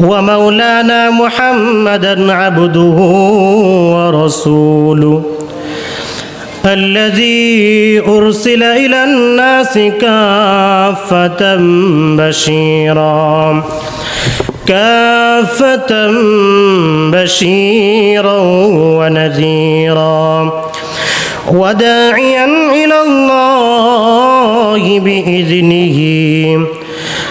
ومولانا محمدا عبده ورسوله. الذي أرسل إلى الناس كافة بشيرا. كافة بشيرا ونذيرا. وداعيا إلى الله بإذنه.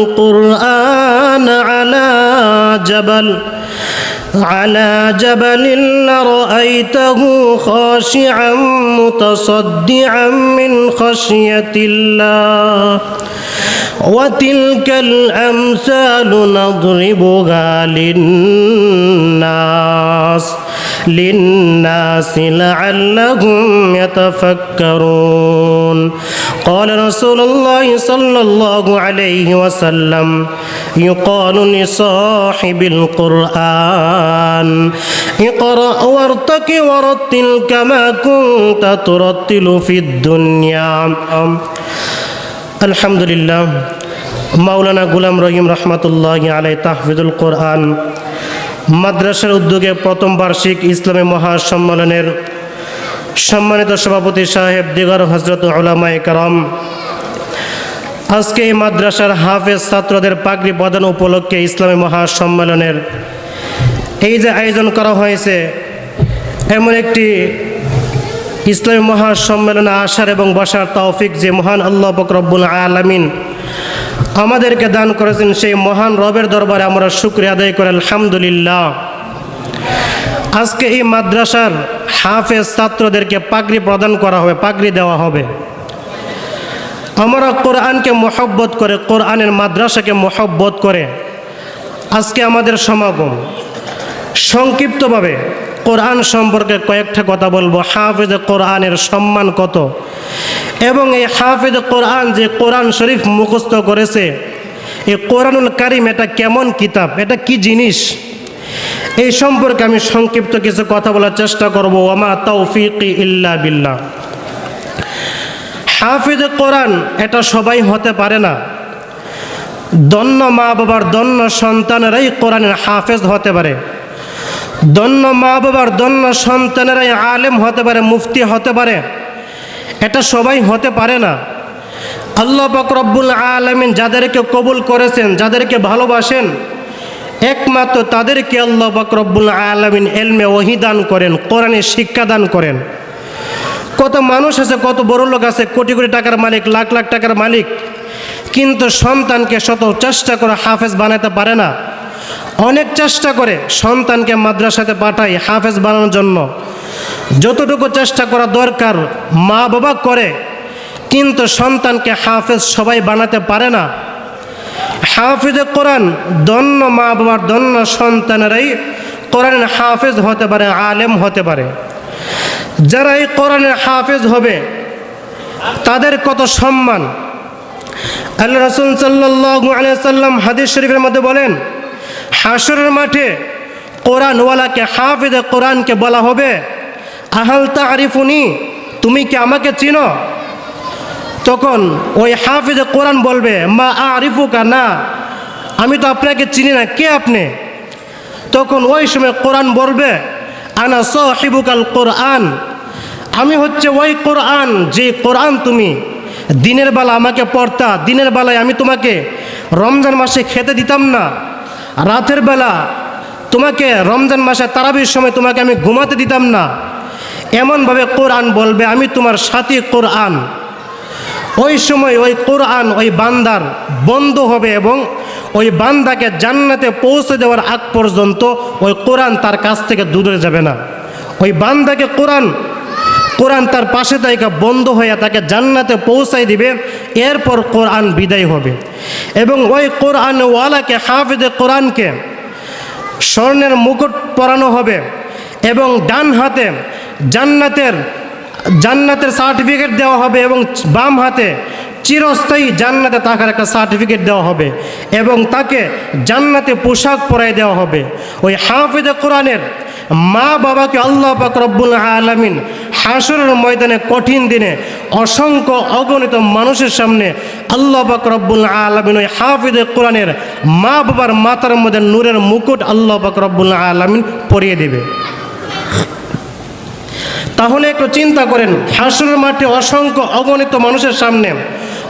هذا القرآن على جبل على جبل لرأيته خاشعا متصدعا من خشية الله. وتلك الأمثال نضربها للناس للناس لعلهم يتفكرون. قال رسول الله صلى الله عليه وسلم يقال لصاحب القرآن اقرأ وارتق ورتل كما كنت ترتل في الدنيا الحمد لله মাওলানা গুলাম রহিম রহমতুল্লাহ আলাই তাহফিদুল কোরআন মাদ্রাসার উদ্যোগে প্রথম বার্ষিক ইসলামী মহাসম্মেলনের সম্মানিত সভাপতি সাহেব, দিগর হজরত ওলামাই কারাম, আজকে এই মাদ্রাসার হাফেজ ছাত্রদের পাগড়ি প্রদান উপলক্ষে ইসলামী মহাসম্মেলনের এই যে আয়োজন করা হয়েছে, এমন একটি ইসলামী মহাসম্মেলনে আসার এবং বসার তৌফিক যে মহান আল্লাহ বকরব্বুল আলমিন আমাদেরকে দান করেছেন, সেই মহান রবের দরবারে আমরা শুক্রিয়া আদায় করে, আলহামদুলিল্লাহ। আজকে এই মাদ্রাসার হাফেজ ছাত্রদেরকে পাগড়ি প্রদান করা হবে, পাগড়ি দেওয়া হবে। আমরা কোরআনকে মহব্বত করে, কোরআনের মাদ্রাসাকে মহব্বত করে আজকে আমাদের সমাগম। সংক্ষিপ্তভাবে কোরআন সম্পর্কে কয়েকটা কথা বলব। হাফেজ কোরআনের সম্মান কত? এবং এই হাফেজ কোরআন যে কোরআন শরীফ মুখস্থ করেছে, এই কোরআনুল কারিম এটা কেমন কিতাব? এটা কি জিনিস? এই সম্পর্কে আমি সংক্ষিপ্ত কিছু কথা বলার চেষ্টা করব। ওমা তৌফিক ইল্লা বিল্লাহ। হাফিজ কোরআন, এটা সবাই হতে পারে না। দন্য মা বাবার দন্য সন্তানেরাই কোরআনের হাফেজ হতে পারে। দন্য মা বাবার দন্য সন্তানেরাই আলেম হতে পারে, মুফতি হতে পারে। এটা সবাই হতে পারে না। আল্লাহ রব্বুল আলমিন যাদেরকে কবুল করেছেন, যাদেরকে ভালোবাসেন একমাত্র তাদেরকে আল্লাহ রব্বুল আলমিন এলমে ওহিদান করেন, কোরআনে শিক্ষাদান করেন। কত মানুষ আছে, কত বড় লোক আছে, কোটি কোটি টাকার মালিক, লাখ লাখ টাকার মালিক, কিন্তু সন্তানকে শত চেষ্টা করে হাফেজ বানাতে পারে না। অনেক চেষ্টা করে সন্তানকে মাদ্রাসাতে পাঠায় হাফেজ বানানোর জন্য। যতটুকু চেষ্টা করা দরকার মা বাবা করে, কিন্তু সন্তানকে হাফেজ সবাই বানাতে পারে না। হাফিজে কোরআন দন্য মা বাবার দন্য সন্তানেরাই কোরআনের হাফেজ হতে পারে, আলেম হতে পারে। যারা এই কোরআনের হাফেজ হবে, তাদের কত সম্মান। আল্লাহ রসুল আলিয়াল্লাম হাদিস শরীফের মধ্যে বলেন হাসরের মাঠে কোরআনওয়ালাকে, হাফিজে কোরআনকে বলা হবে, আহাল তা আরিফুনি তুমি কি আমাকে চিনো? তখন ওই হাফিজে কোরআন বলবে, মা আরিফুকা না। আমি তো আপনাকে চিনি না, কে আপনি? তখন ওই সময় কোরআন বলবে, আনা সাহিবুকাল কোরআন। আমি হচ্ছে ওই কোরআন, যে কোরআন তুমি দিনের বেলা আমাকে পড়তা, দিনের বেলায় আমি তোমাকে রমজান মাসে খেতে দিতাম না। রাতের বেলা তোমাকে রমজান মাসে তারাবির সময় তোমাকে আমি ঘুমাতে দিতাম না। এমনভাবে কোরআন বলবে, আমি তোমার সাথী কোরআন। ওই সময় ওই কোরআন, ওই বান্দার বন্ধ হবে এবং ওই বান্দাকে জান্নাতে পৌঁছে দেওয়ার আগ পর্যন্ত ওই কোরআন তার কাছ থেকে দূরে যাবে না। ওই বান্দাকে কোরআন কোরআন তার পাশে তাইকা বন্ধ হয়ে তাকে জান্নাতে পৌঁছাই দিবে, এরপর কোরআন বিদায় হবে। এবং ওই কোরআন ওয়ালাকে হাফিদে কোরআনকে স্বর্ণের মুকুট পরানো হবে এবং ডান হাতে জান্নাতের জান্নাতের সার্টিফিকেট দেওয়া হবে এবং বাম হাতে চিরস্থায়ী জান্নাতে থাকার একটা সার্টিফিকেট দেওয়া হবে এবং তাকে জান্নাতে পোশাক পরাই দেওয়া হবে। ওই হাফিদে কোরআনের মা বাবাকে আল্লাহ পাক রব্বুল আলমিন হাসরের ময়দানে কঠিন দিনে অসংখ্য অগণিত মানুষের সামনে আল্লাহ পাক রব্বুল আলমিন ওই হাফিদে কোরআনের মা বাবার মাতার মধ্যে নূরের মুকুট আল্লাহ পাক রব্বুল আলমিন পরিয়ে দেবে। তাহলে একটু চিন্তা করেন হাসুরের মাঠে অসংখ্য অগণিত মানুষের সামনে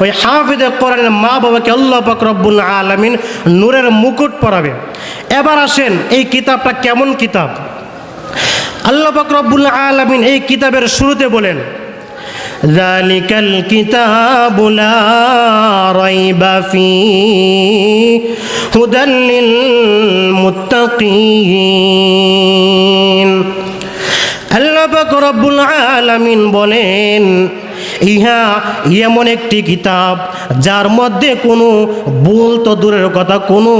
ওই হাফিদে কোরআনের মা বাবাকে আল্লাহ পাক রব্বুল আলমিন নূরের মুকুট পরাবে এবার আসেন এই কিতাবটা কেমন কিতাব আল্লাহ পাক রব্বুল আলমিন এই কিতাবের শুরুতে বলেন ذلك الكتاب لا ريب فيه هدى للمتقين আল্লাহ রব্বুল আলামিন বলেন, ইহা এমন একটি কিতাব যার মধ্যে কোনো ভুল তো দূরের কথা, কোনো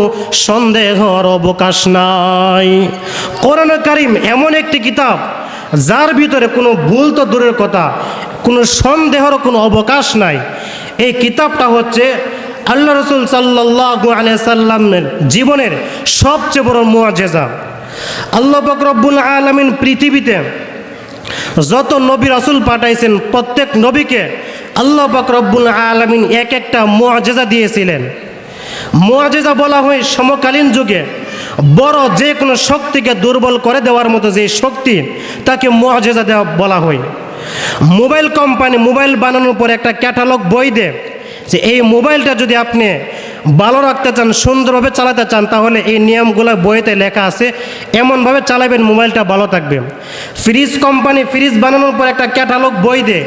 সন্দেহর অবকাশ নাই। কোরআন কারিম এমন একটি কিতাব যার ভিতরে কোনো ভুল তো দূরের কথা, কোনো সন্দেহর কোনো অবকাশ নাই। এই কিতাবটা হচ্ছে আল্লাহ রসুল সাল্লাহ আলিয়া সাল্লামের জীবনের সবচেয়ে বড় মুআজেজা আল্লাহ রব্বুল আলমিন পৃথিবীতে যত নবী রাসুল পাঠাইছেন, প্রত্যেক নবীকে আল্লাহ রব্বুল আলমিন এক একটা মোয়াজেজা দিয়েছিলেন। মুআজেজা বলা হয় সমকালীন যুগে বড় যে কোনো শক্তিকে দুর্বল করে দেওয়ার মতো যে শক্তি তাকে মুআজেজা দেওয়া বলা হয়। মোবাইল কোম্পানি মোবাইল বানানোর পর একটা ক্যাটালগ বই দেয় যে এই মোবাইলটা যদি আপনি ভালো রাখতে চান, সুন্দরভাবে চালাতে চান, তাহলে এই নিয়মগুলো বইতে লেখা আছে। এমনভাবে চালাবেন, মোবাইলটা ভালো থাকবে। ফ্রিজ কোম্পানি ফ্রিজ বানানোর পর একটা ক্যাটালগ বই দেয়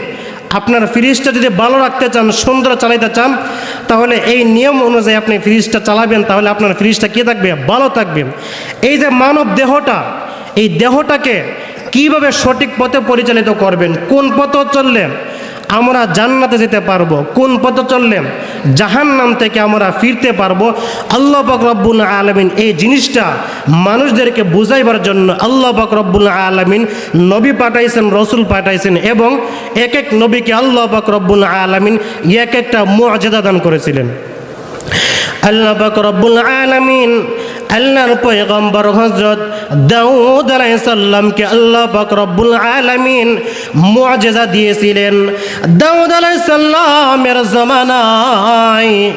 আপনার ফ্রিজটা যদি ভালো রাখতে চান, সুন্দর চালাইতে চান, তাহলে এই নিয়ম অনুযায়ী আপনি ফ্রিজটা চালাবেন, তাহলে আপনার ফ্রিজটা কী থাকবে? ভালো থাকবে। এই যে মানব দেহটা, এই দেহটাকে কীভাবে সঠিক পথে পরিচালিত করবেন, কোন পথে চললে? আমরা জান্নাতে যেতে পারব। কোন পথে চললে জাহান নাম থেকে আমরা ফিরতে পারব? আল্লাহ রব্বুল আলমিন এই জিনিসটা মানুষদেরকে বুঝাইবার জন্য আল্লাহ রব্বুল আলমিন নবী পাঠাইছেন, রসুল পাঠাইছেন এবং এক এক নবীকে আল্লাহ রব্বুল আলমিন এক একটা মুআজেদা দান করেছিলেন। আল্লাহ রব্বুল আলমিন আল্লাহর পয়গম্বর হজরত দাউদ আলাইসাল্লামকে আল্লাহ পাক রব্বুল আলামিন মুআজিজা দিয়েছিলেন দাউদ আলাইসাল্লামের জমানায়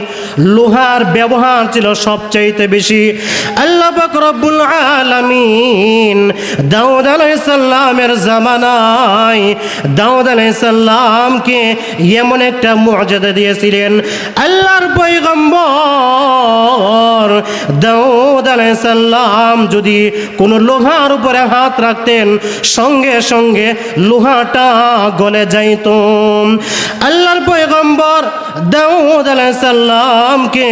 লোহার ব্যবহার ছিল সবচাইতে বেশি আল্লাহ পাক রব্বুল আলামিন দাউদ আলাইসাল্লামের জামানায় দাউদ আলাইসাল্লামকে এমন একটা মুআজিজা দিয়েছিলেন আল্লাহর পয়গম্বর দাউদ সাল্লাম যদি কোনো লোহার উপরে হাত রাখতেন, সঙ্গে সঙ্গে লোহাটা গলে যাইত। আল্লাহর পয়গম্বর দাউদ সাল্লামকে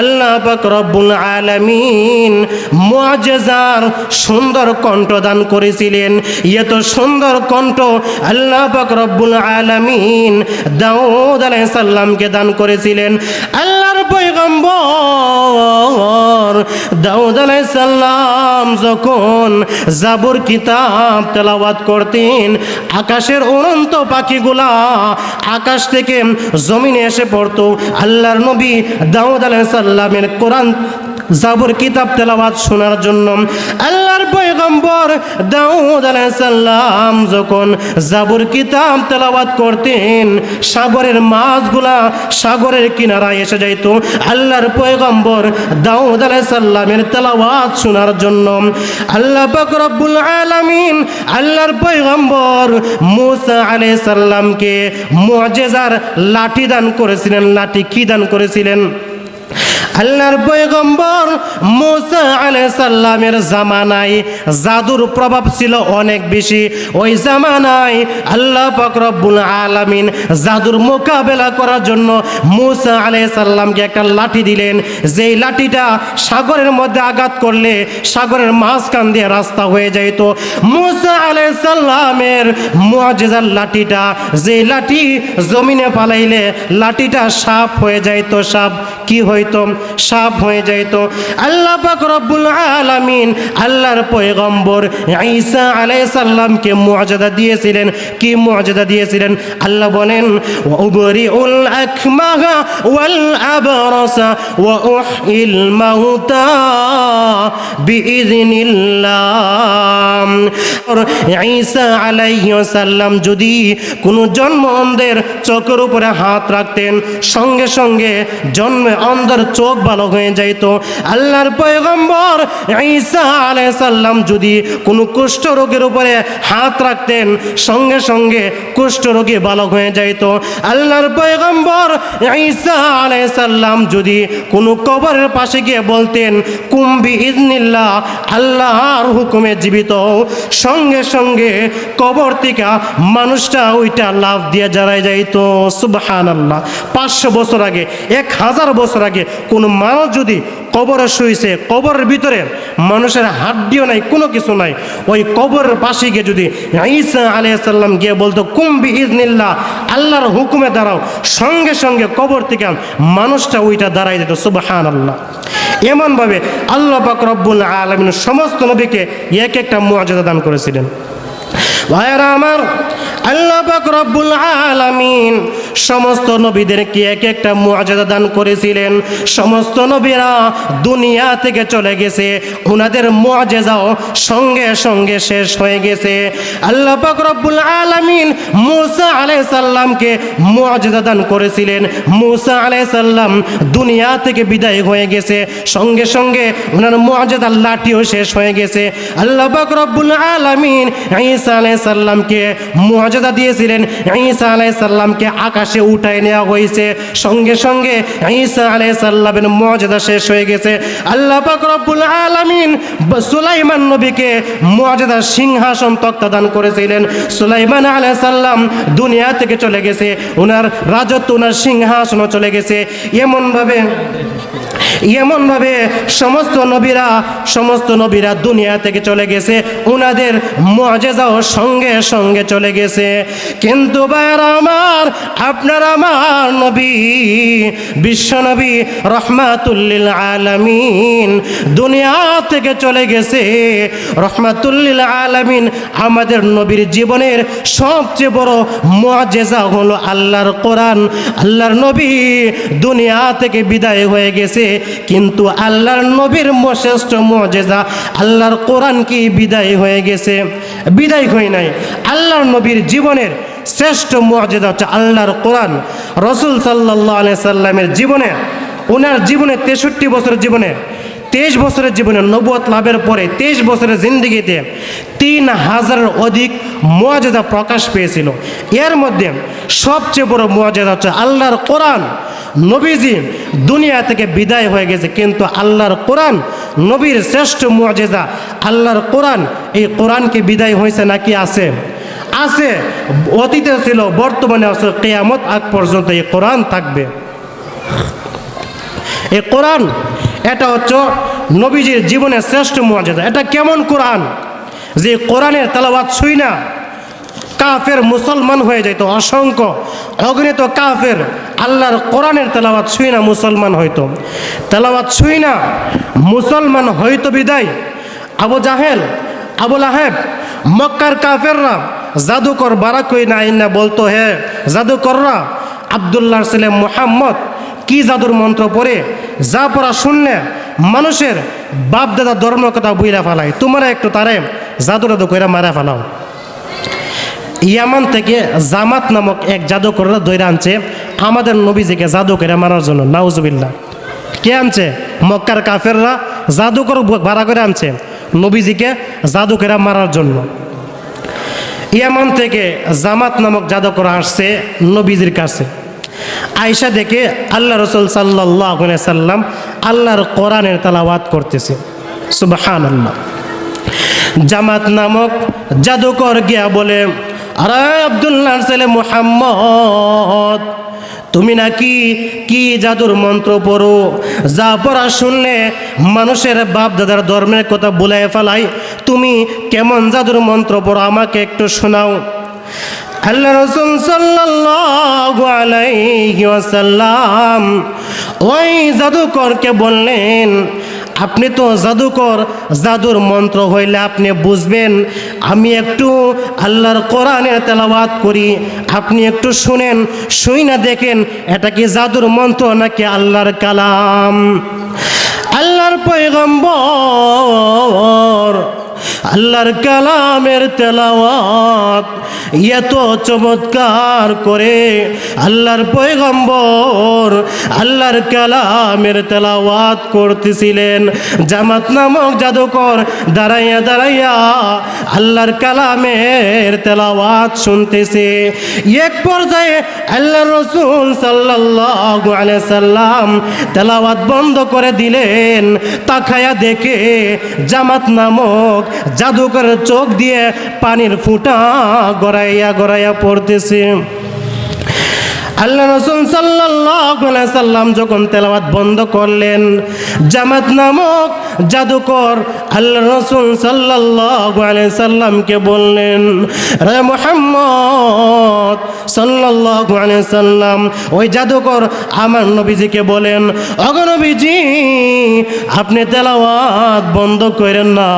আল্লাহ পাক রব্বুল আলামিন মুআজিজার সুন্দর কণ্ঠ দান করেছিলেন। এত সুন্দর কণ্ঠ আল্লাহ পাক রব্বুল আলামিন দাউদ সাল্লামকে দান করেছিলেন। আল্লাহর পয়গম্বর দাউদ সাল্লাম যখন জাবুর কিতাব তেলাওয়াত করতেন, আকাশের অনন্ত পাখিগুলা আকাশ থেকে জমিনে এসে পড়তো। আল্লাহর নবী দাউদ সাল্লামের কোরআন জাবর কিতাব তেলাওয়াত শোনার জন্য আল্লাহর পয়গম্বর দাউদ আলাইসাল্লাম যখন জাবর কিতাব তেলাওয়াত করতেন, সাগরের মাছগুলা সাগরের কিনারায় এসে যাইত। আল্লাহর পয়গম্বর দাউদ আলাইসাল্লামের তেলাওয়াত শোনার জন্য আল্লাহ রব্বুল আলামিন আল্লাহর পয়গম্বর মুসা আলাইসাল্লামকে মুআজিজার লাঠি দান করেছিলেন। লাঠি কি দান করেছিলেন? আল্লাহর পয়গম্বর মুসা আলাইসাল্লামের জামানায় জাদুর প্রভাব ছিল অনেক বেশি। ওই জামানায় আল্লাহ রব্বুল আলামিন জাদুর মোকাবেলা করার জন্য মুসা আলাইসাল্লামকে একটা লাঠি দিলেন। যেই লাঠিটা সাগরের মধ্যে আঘাত করলে সাগরের মাঝখান দিয়ে রাস্তা হয়ে যাইত। মুসা আলাইসাল্লামের মুআজিজার লাঠিটা, যেই লাঠি জমিনে পালাইলে লাঠিটা সাপ হয়ে যাইত সাপ কি হইতো? সাপ হয়ে যাইত। আল্লাহ পাক রব্বুল আলামিন আল্লাহর পয়গম্বর ঈসা আলাইহিস সালামকে মুআজিজা দিয়েছিলেন। কি মুআজিজা দিয়েছিলেন? আল্লাহ বলেন উবরিউল আকমাহা ওয়াল আবরাসা ওয়া উহইল মাউতা বিইذনিল্লাহ ঈসা আলাইহিস সালাম যদি কোনো জন্ম অন্ধের চোখের উপরে হাত রাখতেন, সঙ্গে সঙ্গে জন্মে অন্ধের চোখ ভালো হয়ে যাইত। আল্লাহর পয়গম্বর ঈসা আলাইহিস সালাম যদি কোনো কুষ্ঠ রোগের উপরে হাত রাখতেন, সঙ্গে সঙ্গে কুষ্ঠ রোগী ভালো হয়ে যাইত। আল্লাহর পয়গম্বর ঈসা আলাইহিস সালাম যদি কোনো কবরের পাশে গিয়ে বলতেন কুম্বি ইজনিল্লাহ আল্লাহর হুকুমে জীবিত। সঙ্গে সঙ্গে কবর থেকে মানুষটা ওইটা লাভ দিয়ে জানাই যাইত। সুবহান আল্লাহ পাঁচশো বছর আগে, এক হাজার বছর আগে কোনো মানুষ যদি কবরে শুয়েছে কবরের ভিতরে মানুষের হাড্ডিও নাই, কোনো কিছু নাই, ওই কবরের পাশে গিয়ে যদি ঈসা আলাইসাল্লাম গিয়ে বলতো কুম্বি ইজনিল্লাহ আল্লাহর হুকুমে দাঁড়াও। সঙ্গে সঙ্গে কবর থেকে মানুষটা ওইটা দাঁড়াই যেত সুবহান আল্লাহ এমনভাবে আল্লাহ পাক রব্বুল আলমিন সমস্ত নবীকে এক একটা মুআজিজা দান করেছিলেন। ভাইয়ারা আমার, আল্লাহ পাক রব্বুল আলামিন সমস্ত নবীদেরকে এক একটা মুআজিজা দান করেছিলেন। সমস্ত নবীরা দুনিয়া থেকে চলে গেছে ওনাদের মুআজিজাও সঙ্গে সঙ্গে শেষ হয়ে গেছে। আল্লাহ পাক রব্বুল আলামিন মুসা আলাইহিস সালামকে মুআজিজা দান করেছিলেন। মুসা আলাইহিস সালাম দুনিয়া থেকে বিদায় হয়ে গেছে, সঙ্গে সঙ্গে ওনার মুআজিজার লাঠিও শেষ হয়ে গেছে। আল্লাহ পাক রব্বুল আলামিন ঈসা আলাইহিস সালামকে মুআজিজা দিয়েছিলেন। ঈসা আলাইহিস সালামকে আকাশে উঠায় নেওয়া হয়েছে। সঙ্গে সঙ্গে ঈসা আলাইহিস সালামের মুআজিজা শেষ হয়ে গেছে। আল্লাহ রব্বুল আলামিন সুলাইমান নবীকে মুআজিজার সিংহাসন তক্তা দান করেছিলেন। সুলাইমান আলাইহিস সালাম দুনিয়া থেকে চলে গেছে। ওনার রাজত্ব ওনার সিংহাসনও চলে গেছে। এমনভাবে এমনভাবে সমস্ত নবীরা সমস্ত নবীরা দুনিয়া থেকে চলে গেছে। ওনাদের মজেজাও সঙ্গে সঙ্গে চলে গেছে। কিন্তু বার আমার আপনার আমার নবী, বিশ্ব নবী রহমাতুল্লিল আলামিন দুনিয়া থেকে চলে গেছে। রহমাতুল্লিল আলামিন আমাদের নবীর জীবনের সবচেয়ে বড় মজেজা হলো আল্লাহর কোরআন। আল্লাহর নবী দুনিয়া থেকে বিদায় হয়ে গেছে, কিন্তু আল্লাহর নবীর শ্রেষ্ঠ মজেজা আল্লাহর কোরআন কি বিদায় হয়ে গেছে? বিদায় হয় নাই। আল্লাহর নবীর জীবনের শ্রেষ্ঠ মজেদা হচ্ছে আল্লাহর কোরআন। রসুল সাল্লাহ সাল্লামের জীবনে ওনার জীবনে তেষট্টি বছরের জীবনে, তেইশ বছরের জীবনে নবুয়ত লাভের পরে, তেইশ বছরের জিন্দিগিতে তিন হাজারের অধিক মোয়াজেদা প্রকাশ পেয়েছিল। এর মধ্যে সবচেয়ে বড় মর্যাদা হচ্ছে আল্লাহর কোরআন। নবীজি দুনিয়া থেকে বিদায় হয়ে গেছে, কিন্তু আল্লাহর কোরআন, নবীর শ্রেষ্ঠ মুআজিজা আল্লাহর কোরআন, এই কোরআনকে বিদায় হয়েছে নাকি আছে? আছে, অতীতে ছিল, বর্তমানে আছে, কেয়ামত আগ পর্যন্ত এই কোরআন থাকবে। এই কোরআন, এটা হচ্ছে নবীজির জীবনের শ্রেষ্ঠ মুআজিজা এটা কেমন কোরআন? যে কোরআনের তালাবাদ ছুই না, কাফের মুসলমান হয়ে যেত অসংখ্য অগণিত কাফের আল্লাহর কোরআনের তেলাওয়াত ছুঁই না, মুসলমান হইতো। তেলাওয়াত ছুঁই না, মুসলমান হইতো বিদায়। আবু জাহেল আবুল আহেব মক্কার কাফেররা জাদুকর বারাকই না বলতো হে জাদুকররা আবদুল্লাহ ছেলে মোহাম্মদ কি জাদুর মন্ত্র পড়ে? যা পড়া শুনলে মানুষের বাপ দাদা ধর্ম কথা বুইরা ফেলায়। তোমরা একটু তারে জাদু টাদু করে মারা ফেলাও। ইয়ামান থেকে জামাত নামক এক জাদুকররা দৈরা আনছে আমাদের নবীজিকে জাদু করে মারার জন্য। নাউজুবিল্লাহ। কে আনছে? মক্কার কাফেররা জাদুকর ভাড়া করে আনছে। নবীজিকে জাদু করে মারার জন্য। ইয়ামান থেকে জামাত নামক জাদুকর আসছে নবীজির কাছে। আয়সা দেখে আল্লাহ রসুল সাল্লাহ সাল্লাম আল্লাহর কোরআনের তালাওয়াত করতেছে। সুবাহান আল্লাহ জামাত নামক জাদুকর গিয়া বলে, আরে আবদুল্লাহ ছেলে মুহাম্মদ তুমি নাকি কি জাদুর মন্ত্র পড়ো? যা পড়া শুনলে মানুষের বাপ দাদার ধর্মের কথা বলে ফেলাই। তুমি কেমন জাদুর মন্ত্র পড়ো আমাকে একটু শোনাও। আল্লাহ রসুল সাল্লাল্লাহু ওই জাদুকরকে বললেন আপনি তো জাদুকর, জাদুর মন্ত্র হইলে আপনি বুঝবেন। আমি একটু আল্লাহর কোরআনের তেলাবাদ করি, আপনি একটু শুনেন, শুই না দেখেন, এটা কি জাদুর মন্ত্র নাকি আল্লাহর কালাম? আল্লাহর পয়গম্বর আল্লাহর কালামের তেলাওয়াত এত চমৎকার করে আল্লাহর পয়গম্বর আল্লাহর কালামের তেলাওয়াত করতেছিলেন। জামাত নামক জাদুকর দাঁড়াইয়া দাঁড়াইয়া আল্লাহর কালামের তেলাওয়াত শুনতেছে। এক পর্যায়ে আল্লাহ রসুল সাল্লাল্লাহু আলাইহি সাল্লাম তেলাওয়াত বন্ধ করে দিলেন। তাকায়া দেখে জামাত নামক জাদুকরের চোখ দিয়ে পানির ফুটা গড়াইয়া গড়াইয়া পড়তেছে। আল্লাহ রসুল সাল্লাম যখন তেলাওয়াত বন্ধ করলেন, জামাত নামক জাদুকর আল্লাহ রসুল সাল্লাহ সাল্লামকে বললেন, রে মুহাম্মদ সাল্লাল্লাহু আলাইহি সাল্লাম, ওই জাদুকর আমার নবীজিকে বলেন অগনবীজি আপনি তেলাওয়াত বন্ধ করেন না।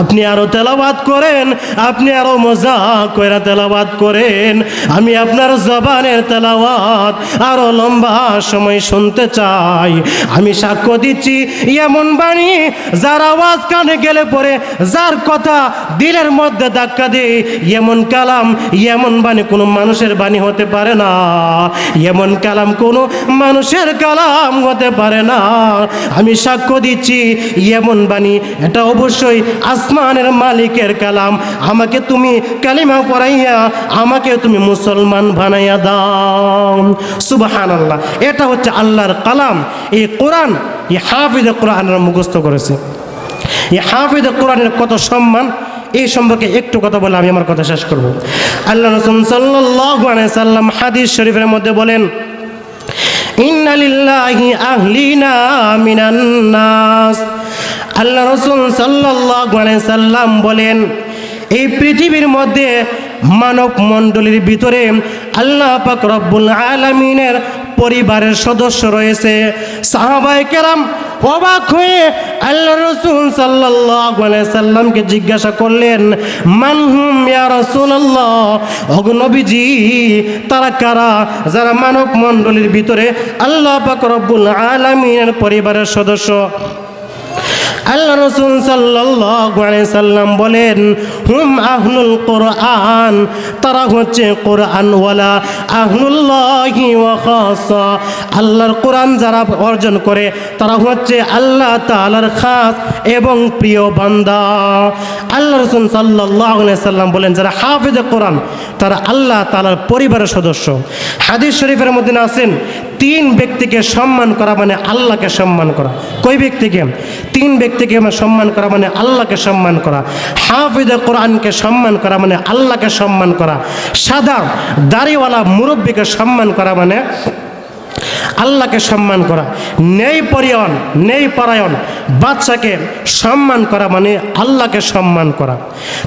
আপনি আরও তেলাওয়াত করেন, আপনি আরও মজা করে তেলাওয়াত করেন। আমি আপনার জবানের তেলাওয়াত আরও লম্বা সময় শুনতে চাই। আমি সাক্ষ্য দিচ্ছি, এমন বাণী যার আওয়াজ কানে গেলে পরে যার কথা দিলের মধ্যে ধাক্কা দেয়, এমন কালাম, এমন বাণী কোনো মানুষের বাণী হতে পারে না। এমন কালাম কোনো মানুষের কালাম হতে পারে না। আমি সাক্ষ্য দিচ্ছি, এমন বাণী, এটা অবশ্যই আসমানের মালিকের কালাম। আমাকে তুমি কালিমা পড়াইয়া, আমাকে তুমি মুসলমান বানাইয়া দাও। সুবাহান আল্লাহ এটা হচ্ছে আল্লাহর কালাম। এই কোরআন, এই হাফিজ কোরআনের মুখস্থ করেছে। এই হাফিজ কোরআনের কত সম্মান এই সম্পর্কে একটু কথা বলে আমি আমার কথা শেষ করব। আল্লাহ রসুল সাল্লাল্লাহু সাল্লাম হাদিস শরীফের মধ্যে বলেন ইন্নালিল্লাহি আহলিনা মিনান আল্লাহ রসুল সাল্লাল্লাহু আলাইহি সাল্লাম বলেন, এই পৃথিবীর মধ্যে মানব মণ্ডলীর ভিতরে আল্লাহ পাক রব্বুল আলামিনের পরিবারের সদস্য রয়েছে। সাহাবাই কেরাম অবাক হয়ে আল্লাহ রসুল সাল্লামকে জিজ্ঞাসা করলেন মানহুম অগনবীজি তারা কারা? যারা মানব মণ্ডলীর ভিতরে আল্লাহ পাক রব্বুল আলমিনের পরিবারের সদস্য। আল্লাহ রসুল আলাইহি সাল্লাম বলেন, হুম আহনুল কোরআন, তারা হচ্ছে কোরআনওয়ালা। আহলুল্লাহি ওয়া আল্লাহর কোরআন যারা অর্জন করে, তারা হচ্ছে আল্লাহ তাআলার খাস এবং প্রিয় বান্দা। আল্লাহ রসুল আলাইহি সাল্লাম বলেন, যারা হাফিজে কোরআন, তারা আল্লাহ তাআলার পরিবারের সদস্য। হাদিস শরীফের মধ্যে আছেন তিন ব্যক্তিকে সম্মান করা মানে আল্লাহকে সম্মান করা। কই ব্যক্তিকে? তিন ব্যক্তিকে মানে সম্মান করা মানে আল্লাহকে সম্মান করা। হাফিজ কোরআনকে সম্মান করা মানে আল্লাহকে সম্মান করা। সাদা দাড়িওয়ালা মুরব্বীকে সম্মান করা মানে আল্লাহকে সম্মান করা। নেই পরিয়ন নেই পরায়ণ বাচ্চাকে সম্মান করা মানে আল্লাহকে সম্মান করা।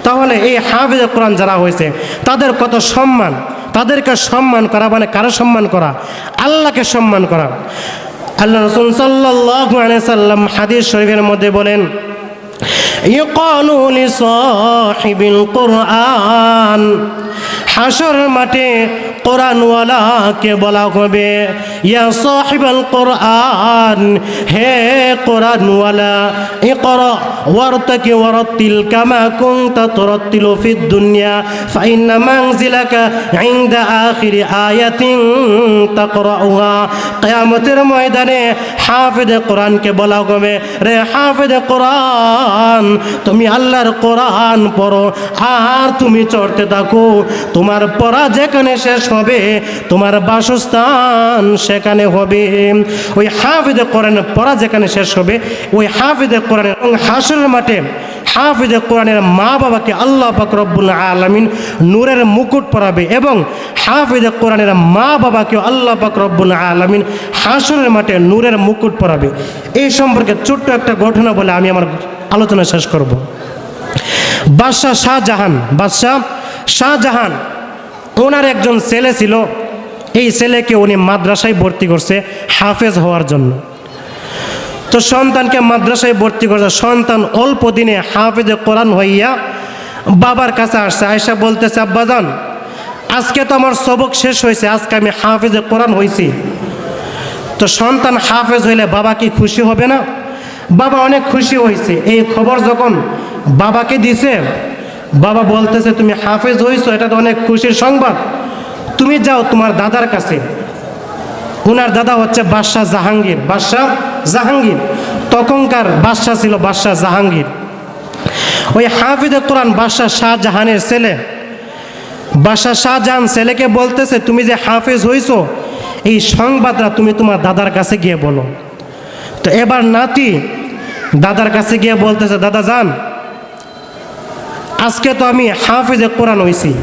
তাহলে এই হাফিজ কোরআন যারা হয়েছে, তাদের কত সম্মান? তাদেরকে সম্মান করা মানে কারও সম্মান করা? আল্লাহকে সম্মান করা। আল্লাহ রসুল সাল্লাহ সাল্লাম হাদিস শরীফের মধ্যে বলেন ইউকালু লিসাহিবিল কুরআন। হাসর মাঠে কোরআনওয়ালাকে বলা হবে, ইয়া সাহিবাল কোরআন, হে কোরআনওয়ালা, ইকর, ওয়ারতাকি ওয়ারতিল কামা কুনতা তুরতিলু ফিদ দুনিয়া, ফাইন্না মানজিলাকা ইনদা আখিরি আয়াতিন তাকরাউহা। কিয়ামতের ময়দানে হাফিজ কোরআনকে বলা হবে, রে হাফিজ কোরআন তুমি আল্লাহর কোরআন পড়ো, আর তুমি চড়তে থাকো। তোমার পড়া যেখানে শেষ হবে, তোমার বাসস্থান সেখানে হবে। ওই হাফিজে কোরআন পড়া যেখানে শেষ হবে, ওই হাফিজে কোরআন এবং হাসরের মাঠে হাফিজে কোরআনের মা বাবাকে আল্লাহ রব্বুল আলমিন নূরের মুকুট পরাবে এবং হাফিজে কোরআনের মা বাবাকে আল্লাহ রব্বুল আলমিন হাসরের মাঠে নূরের মুকুট পরাবে। এই সম্পর্কে ছোট্ট একটা ঘটনা বলে আমি আমার আলোচনা শেষ করব। বাদশাহ শাহজাহান বাদশাহ শাহজাহান, ওনার একজন ছেলে ছিল। এই ছেলেকে উনি মাদ্রাসায় ভর্তি করছে হাফেজ হওয়ার জন্য। তো সন্তানকে মাদ্রাসায় ভর্তি করছে সন্তান অল্প দিনে হাফেজে কোরআন হইয়া বাবার কাছে আসছে। আয়সা বলতেছে আব্বাজান আজকে তো আমার সবক শেষ হয়েছে, আজকে আমি হাফেজে কোরআন হয়েছি তো সন্তান হাফেজ হইলে বাবা কি খুশি হবে না? বাবা অনেক খুশি হয়েছে। এই খবর যখন বাবাকে দিছে, বাবা বলতেছে, তুমি হাফেজ হয়েছো, এটা তো অনেক খুশির সংবাদ। তুমি যাও তোমার দাদার কাছে। ওনার দাদা হচ্ছে বাদশাহ জাহাঙ্গীর বাদশাহ জাহাঙ্গীর। তখনকার বাদশাহ ছিল বাদশাহ জাহাঙ্গীর। ওই হাফিজে কোরআন বাদশাহ শাহজাহানের ছেলে। বাদশাহ শাহজাহান ছেলেকে বলতেছে, তুমি যে হাফেজ হইছো এই সংবাদটা তুমি তোমার দাদার কাছে গিয়ে বলো। তো এবার নাতি দাদার কাছে গিয়ে বলতেছে, দাদা, যান। আজকে তো আমি হাফিজে কোরআন হয়েছি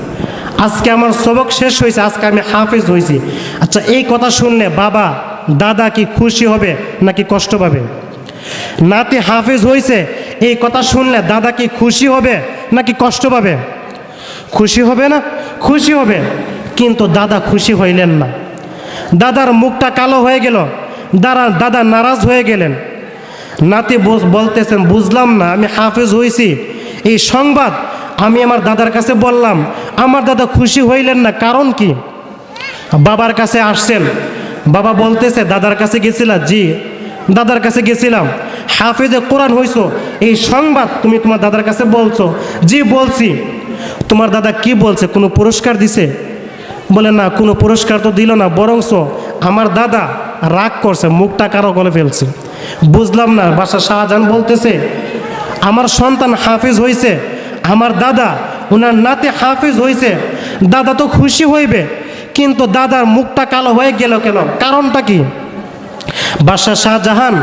আজকে আমার সবক শেষ হয়েছে আজকে আমি হাফিজ হয়েছি আচ্ছা এই কথা শুনলে বাবা, দাদা কি খুশি হবে নাকি কষ্ট পাবে? নাতি হাফেজ হয়েছে এই কথা শুনলে দাদা কি খুশি হবে নাকি কষ্ট পাবে? খুশি হবে না? খুশি হবে। কিন্তু দাদা খুশি হইলেন না। দাদার মুখটা কালো হয়ে গেল। দাদা দাদা নারাজ হয়ে গেলেন। নাতি বলতেছেন, বুঝলাম না, আমি হাফেজ হয়েছি এই সংবাদ আমি আমার দাদার কাছে বললাম, আমার দাদা খুশি হইলেন না, কারণ কি? বাবার কাছে আসছেন। বাবা বলতেছে, দাদার কাছে গেছিলা? জি, দাদার কাছে গেছিলাম। হাফেজে কোরআন হইছো? এই সংবাদ তুমি তোমার দাদার কাছে বলছো? জি, বলছি। তোমার দাদা কি বলছে? কোনো পুরস্কার দিছে? বলে, না, কোনো পুরস্কার তো দিল না, বরংস আমার দাদা রাগ করছে, মুখটা কারও গলে ফেলছে। বুঝলাম না, বাসা শাহজাহান বলতেছে, আমার সন্তান হাফিজ হয়েছে আমার দাদা ওনার নাতে হাফিজ হয়েছে দাদা তো খুশি হইবে, কিন্তু দাদার মুখটা কালো হয়ে গেল কেন? কারণটা কি? বাদশাহ শাহজাহান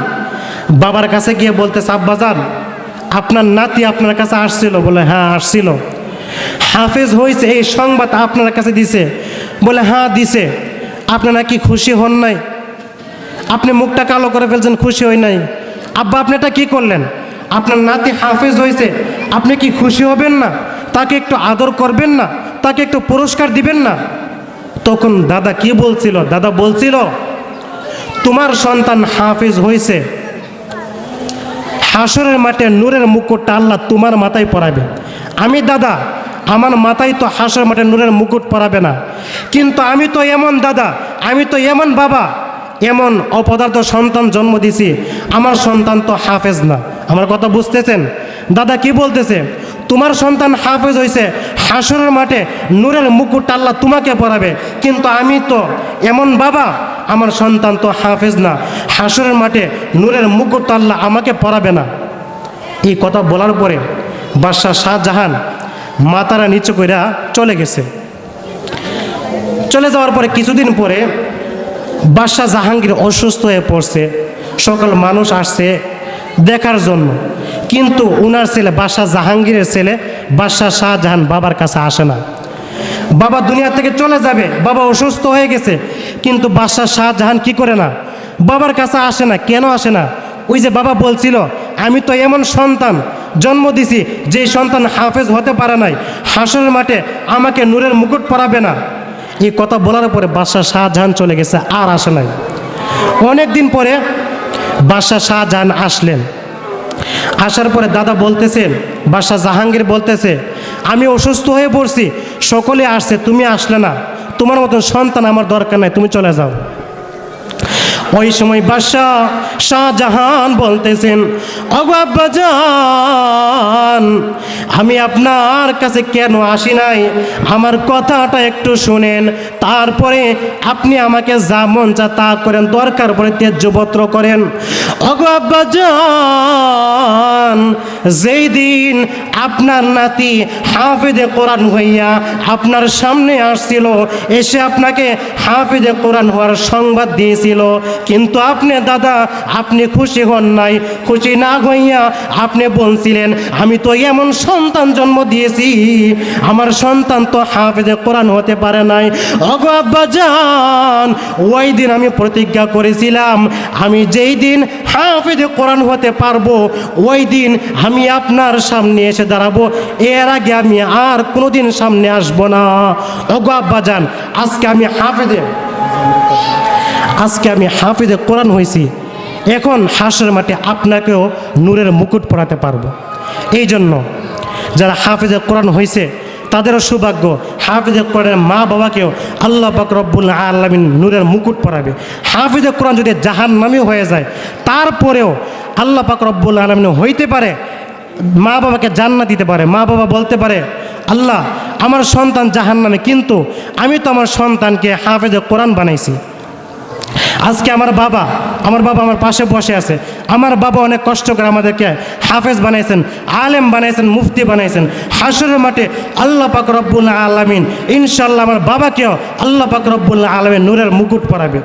বাবার কাছে গিয়ে বলতেছে, আব্বাজান, আপনার নাতি আপনার কাছে আসছিল? বলে হ্যাঁ আসছিল। হাফেজ হয়েছে এই সংবাদ আপনার কাছে দিছে। বলে হ্যাঁ দিছে। আপনারা কি খুশি হন নাই? আপনি মুখটা কালো করে ফেলছেন, খুশি হই নাই। আব্বা, আপনি এটা কি করলেন? আপনার নাতি হাফেজ হয়েছে আপনি কি খুশি হবেন না? তাকে একটু আদর করবেন না? তাকে একটু পুরস্কার দিবেন না? তখন দাদা কি বলছিল? দাদা বলছিল, তোমার সন্তান হাফেজ হয়েছে হাসরের মাঠে নূরের মুকুটটা আল্লাহ তোমার মাথায় পরাবে। আমি দাদা, আমার মাথায় তো হাসরের মাঠে নূরের মুকুট পরাবে না। কিন্তু আমি তো এমন দাদা, আমি তো এমন বাবা এমন অপদার্থ সন্তান জন্ম দিছি, আমার সন্তান তো হাফেজ না। আমার কথা বুঝতেছেন? দাদা, কি বলতেছে? তোমার সন্তান হাফেজ হয়েছে হাসরের মাঠে নূরের মুকুট আল্লাহ তোমাকে পরাবে, কিন্তু আমি তো এমন বাবা, আমার সন্তান তো হাফেজ না। হাসরের মাঠে নূরের মুকুট আল্লাহ আমাকে পরাবে না। এই কথা বলার পরে বাদশাহ শাহজাহান মাতারা নিচু কইরা চলে গেছে। চলে যাওয়ার পরে কিছুদিন পরে বাদশাহ জাহাঙ্গীর অসুস্থ হয়ে পড়ছে। সকল মানুষ আসছে দেখার জন্য। কিন্তু উনার ছেলে বাদশাহ জাহাঙ্গীরের ছেলে বাদশাহ শাহজাহান বাবার কাছে আসে না। বাবা দুনিয়া থেকে চলে যাবে, বাবা অসুস্থ হয়ে গেছে, কিন্তু বাদশাহ শাহজাহান কি করে না? বাবার কাছে আসে না, কেন আসে না? ওই যে বাবা বলছিল, আমি তো এমন সন্তান জন্ম দিছি যে সন্তান হাফেজ হতে পারে নাই, হাসরের মাঠে আমাকে নূরের মুকুট পরাবে না। এই কথা বলার পরে বাদশাহ শাহজাহান চলে গেছে, আর আসে নাই। অনেক দিন পরে বাদশাহ শাহজাহান আসলেন। আসার পরে দাদা বলতেছেন বাদশাহ জাহাঙ্গীর বলতেছে, আমি অসুস্থ হয়ে পড়ছি, সকলে আসছে, তুমি আসলে না। তোমার মতন সন্তান আমার দরকার নাই, তুমি চলে যাও। ওই সময় বাদশাহ শাহজাহান বলতেছেন, অগো আব্বাজান আমি আপনার কাছে কেন আসি নাই? আমার কথাটা একটু শুনেন। তারপরে আপনি আমাকে যা মন চা তা করেন। দরকার পরে তেজ্যপত্র করেন। অগো আব্বাজান, যেই দিন আপনার নাতি হাফিজে কোরআন হইয়া আপনার সামনে আসছিল, এসে আপনাকে হাফিজে কোরআন হওয়ার সংবাদ দিয়েছিল। কিন্তু আপনি দাদা, আপনি খুশি হন নাই। খুশি না হইয়া আপনি বলছিলেন, আমি তো এমন সন্তান জন্ম দিয়েছি, আমার সন্তান তো হাফিজে কোরআন হতে পারে নাই। অগো আব্বাজান ওই দিন আমি প্রতিজ্ঞা করেছিলাম, আমি যেই দিন হাফিজে কোরআন হতে পারব, ওই দিন আমি আপনার সামনে এসে দাঁড়াবো। এর আগে আমি আর কোনোদিন সামনে আসব না। অগো আব্বাজান আজকে আমি হাফিজে, আজকে আমি হাফিজে কোরআন হয়েছি এখন হাসের মাঠে আপনাকেও নূরের মুকুট পরাতে পারব। এই জন্য যারা হাফিজে কোরআন হয়েছে তাদেরও সৌভাগ্য হাফিজে কোরআনের মা বাবাকেও আল্লাহ পাক রব্বুল আলমিন নূরের মুকুট পরাবে। হাফিজে কোরআন যদি জাহান নামে হয়ে যায়, তারপরেও আল্লাহ পাক রব্বুল আলমিন হইতে পারে মা বাবাকে জান্নাত দিতে পারে, মা বাবা বলতে পারে, আল্লাহ, আমার সন্তান জাহান নামে কিন্তু আমি তো আমার সন্তানকে হাফেজে কোরআন বানাইছি। আজকে আমার বাবা আমার বাবা আমার পাশে বসে আছে। আমার বাবা অনেক কষ্ট করে আমাদেরকে হাফেজ বানাইছেন, আলেম বানাইছেন, মুফতি বানাইছেন। হাসরের মাঠে আল্লাহ পাক রব্বুল্লাহ আলমিন ইনশাল্লাহ আমার বাবাকেও আল্লাহ পাক রব্বুল্লাহ আলমিন নূরের মুকুট পরাবে।